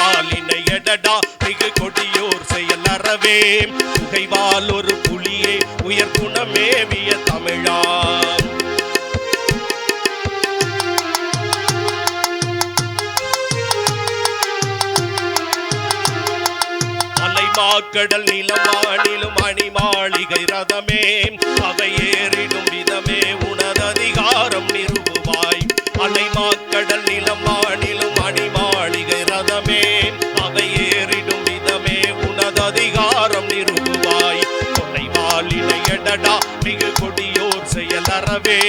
கொண்டாலினை எடடா. மிகு கொடியோர் செயலறவே புகைவால் ஒரு புலியே உயர்குணமேவிய தமிழா. கடல் நிலமானிலும் அணி மாளிகை ரதமே. அவை ஏறிடும் விதமே உணரது அதிகாரம் நிறுவாய் கொலைவாலினை மிக கொடியோர் செயலறவே.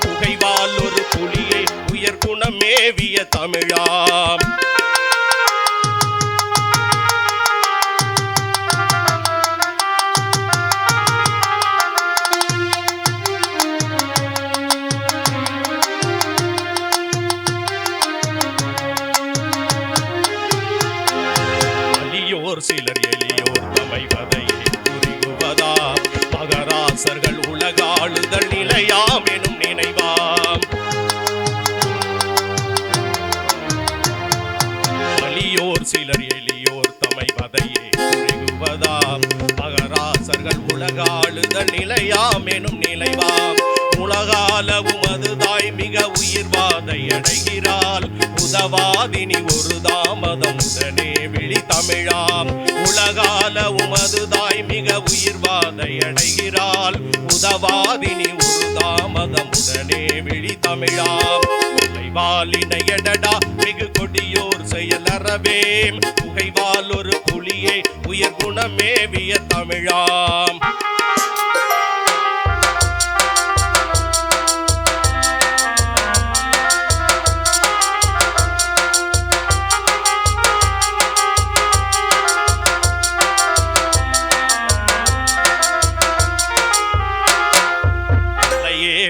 புகைவால் ஒரு புலியை உயர் குணமேவிய தமிழாம் சிலர் தமை வதையே புரிகுவதாம் மகராசர்கள் உலகாளுத நிலையாம் எனும் நிலைவாம். உலகாலவும் அதுதாய் மிக உயிர்வாதை அடைகிறாள். உதவாதினி ஒரு தாமதம் உடனே தமிழாம். தமிழாம் உமது தாய் மிக உயிர்வாதை அடைகிறாள். உதவாதினி ஒரு தாமதம் உடனே விழி தமிழாம். புகைவாலினை மிகு கொடியோர் செயலறவே புகைவால் ஒரு புலியே உயர் குணமேவிய தமிழாம்.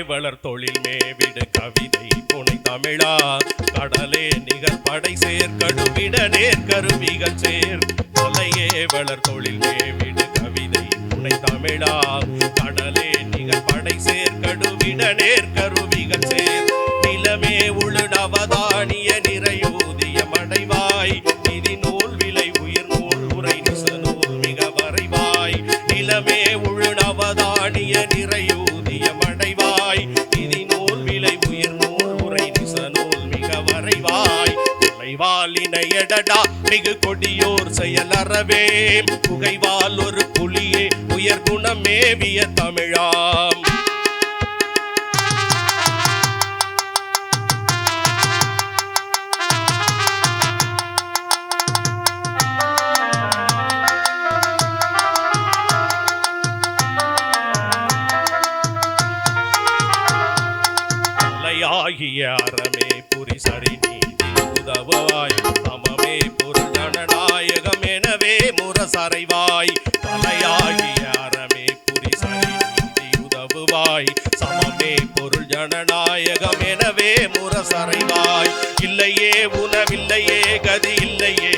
வளர் தொழில் மேவிடு கவிதை புனை தமிழா. கடலே நிகர் படை சேர் கடுவிட நேர் கருவிகள் சேர். தலையே வளர் தொழில் மேவிடு கவிதை புனை தமிழா. கடலே நிகர் படை சேர் கடுவிட நேர் கருவிகள் சேர். நிலமே உழு நிறையூதிய மடைவாய். நிதி நூல் விலை உயிர் நூல் உரை நிசநூல் மிக வரைவாய். நிலமே உழு நிறையூதி புகைவாலினை எடடா மிகு கொடியோர் செயலறவே. புகைவால் ஒரு புலியே உயர் குணமேவிய தமிழாம். தலையாகிய அறமே புரி சரி நீதி உதவாய் சமமே பொருள் ஜனநாயகம் எனவே முரசறைவாய். தலையாகிய அறமே புரி சரி நீதி உதவுவாய். சமமே பொருள் ஜனநாயகம் எனவே முரசறைவாய். இல்லையே உணவில்லையே கதி இல்லையே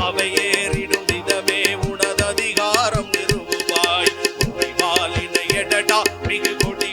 அவை ஏறிடும் விதமே உனது அதிகாரம் நிறுவாய் வாலின எடடா மிகு கொடி